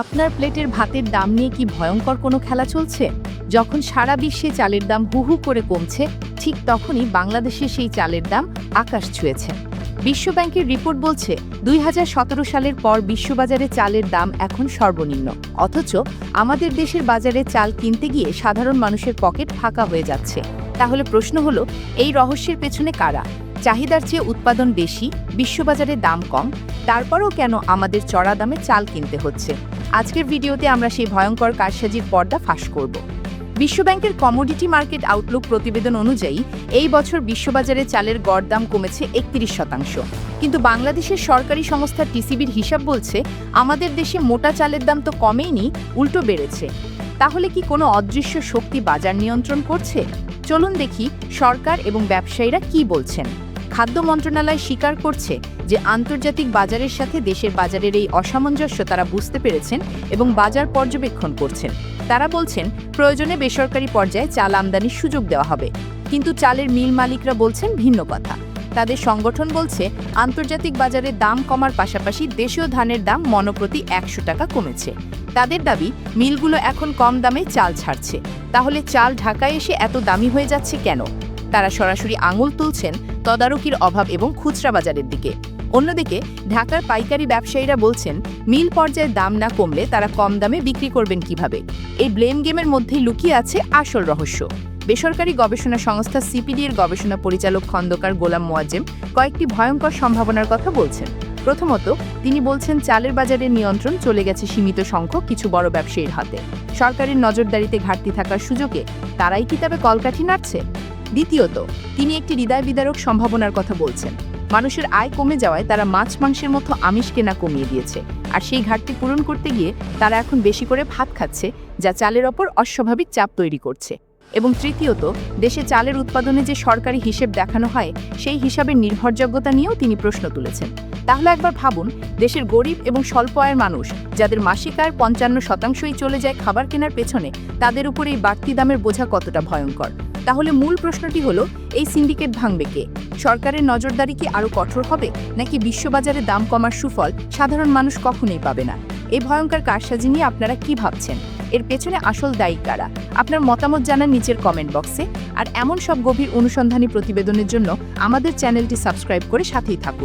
আপনার প্লেটের ভাতের দাম নিয়ে কি ভয়ঙ্কর কোনো খেলা চলছে? যখন সারা বিশ্বে চালের দাম হুহু করে কমছে, ঠিক তখনই বাংলাদেশে সেই চালের দাম আকাশ ছুঁয়েছে। বিশ্বব্যাংকের রিপোর্ট বলছে, দুই হাজার সতেরো সালের পর বিশ্ববাজারে চালের দাম এখন সর্বনিম্ন। অথচ আমাদের দেশের বাজারে চাল কিনতে গিয়ে সাধারণ মানুষের পকেট ফাঁকা হয়ে যাচ্ছে। তাহলে প্রশ্ন হলো, এই রহস্যের পেছনে কারা? চাহিদার চেয়ে উৎপাদন বেশি, বিশ্ববাজারে দাম কম, তারপরও কেন আমাদের চড়া দামে চাল কিনতে হচ্ছে? আজকের ভিডিওতে আমরা সেই ভয়ঙ্কর কারসাজির পর্দা ফাঁস করব। বিশ্বব্যাংকের কমোডিটি মার্কেট আউটলুক প্রতিবেদন অনুযায়ী, এই বছর বিশ্ববাজারে চালের গড় দাম কমেছে একত্রিশ শতাংশ। কিন্তু বাংলাদেশের সরকারি সংস্থা টিসিবির হিসাব বলছে, আমাদের দেশে মোটা চালের দাম তো কমেইনি, উল্টো বেড়েছে। তাহলে কি কোনো অদৃশ্য শক্তি বাজার নিয়ন্ত্রণ করছে? চলুন দেখি সরকার এবং ব্যবসায়ীরা কি বলছেন। খাদ্য মন্ত্রণালয় স্বীকার করছে যে আন্তর্জাতিক বাজারের সাথে দেশের বাজারের এই অসামঞ্জস্য তারা বুঝতে পেরেছেন এবং বাজার পর্যবেক্ষণ করছেন। তারা বলছেন, প্রয়োজনে বেসরকারি পর্যায়ে চাল আমদানির সুযোগ দেওয়া হবে। কিন্তু চালের মিল মালিকরা বলছেন ভিন্ন কথা। তাদের সংগঠন বলছে, আন্তর্জাতিক বাজারে দাম কমার পাশাপাশি দেশীয় ধানের দাম মনোপ্রতি একশো টাকা কমেছে। তাদের দাবি, মিলগুলো এখন কম দামে চাল ছাড়ছে। তাহলে চাল ঢাকায় এসে এত দামি হয়ে যাচ্ছে কেন? তারা সরাসরি আঙুল তুলছেন তদারকির অভাব এবং খুচরা বাজারের দিকে। অন্যদিকে, ঢাকার পাইকারি ব্যবসায়ীরা বলছেন, মিল পর্যায়ে দাম না কমলে তারা কম দামে বিক্রি করবেন কীভাবে? এই ব্লেম গেমের মধ্যেই লুকিয়ে আছে আসল রহস্য। বেসরকারি গবেষণা সংস্থা সিপিডি এর গবেষণা পরিচালক খন্দকার গোলাম মোয়াজ্জেম কয়েকটি ভয়ঙ্কর সম্ভাবনার কথা বলছেন। প্রথমত, তিনি বলছেন, চালের বাজারের নিয়ন্ত্রণ চলে গেছে সীমিত সংখ্যক কিছু বড় ব্যবসায়ীর হাতে। সরকারের নজরদারিতে ঘাটতি থাকার সুযোগে তারাই কি তবে কলকাঠি নাড়ছে? দ্বিতীয়ত, তিনি একটি হৃদয় বিদারক সম্ভাবনার কথা বলছেন। মানুষের আয় কমে যাওয়ায় তারা মাছ মাংসের মতো আমিষ কেনা কমিয়ে দিয়েছে। আর সেই ঘাটতি পূরণ করতে গিয়ে তারা এখন বেশি করে ভাত খাচ্ছে, যা চালের ওপর অস্বাভাবিক চাপ তৈরি করছে। এবং তৃতীয়ত, দেশে চালের উৎপাদনে যে সরকারি হিসেব দেখানো হয়, সেই হিসাবের নির্ভরযোগ্যতা নিয়েও তিনি প্রশ্ন তুলেছেন। তাহলে একবার ভাবুন, দেশের গরিব এবং স্বল্প আয়ের মানুষ, যাদের মাসিক আয়ের পঞ্চান্ন শতাংশই চলে যায় খাবার কেনার পেছনে, তাদের উপর এই বাড়তি দামের বোঝা কতটা ভয়ঙ্কর? তাহলে মূল প্রশ্নটি হলো, এই সিন্ডিকেট ভাঙবে কে? সরকারের নজরদারি কি আরও কঠোর হবে, নাকি বিশ্ববাজারে দাম কমার সুফল সাধারণ মানুষ কখনোই পাবে না? এই ভয়ঙ্কর কারসাজি নিয়ে আপনারা কি ভাবছেন? এর পেছনে আসল দায়ী কারা? আপনার মতামত জানান নিচের কমেন্ট বক্সে আর এমন সব গভীর অনুসন্ধানী প্রতিবেদনের জন্য আমাদের চ্যানেলটি সাবস্ক্রাইব করে সাথেই থাকুন।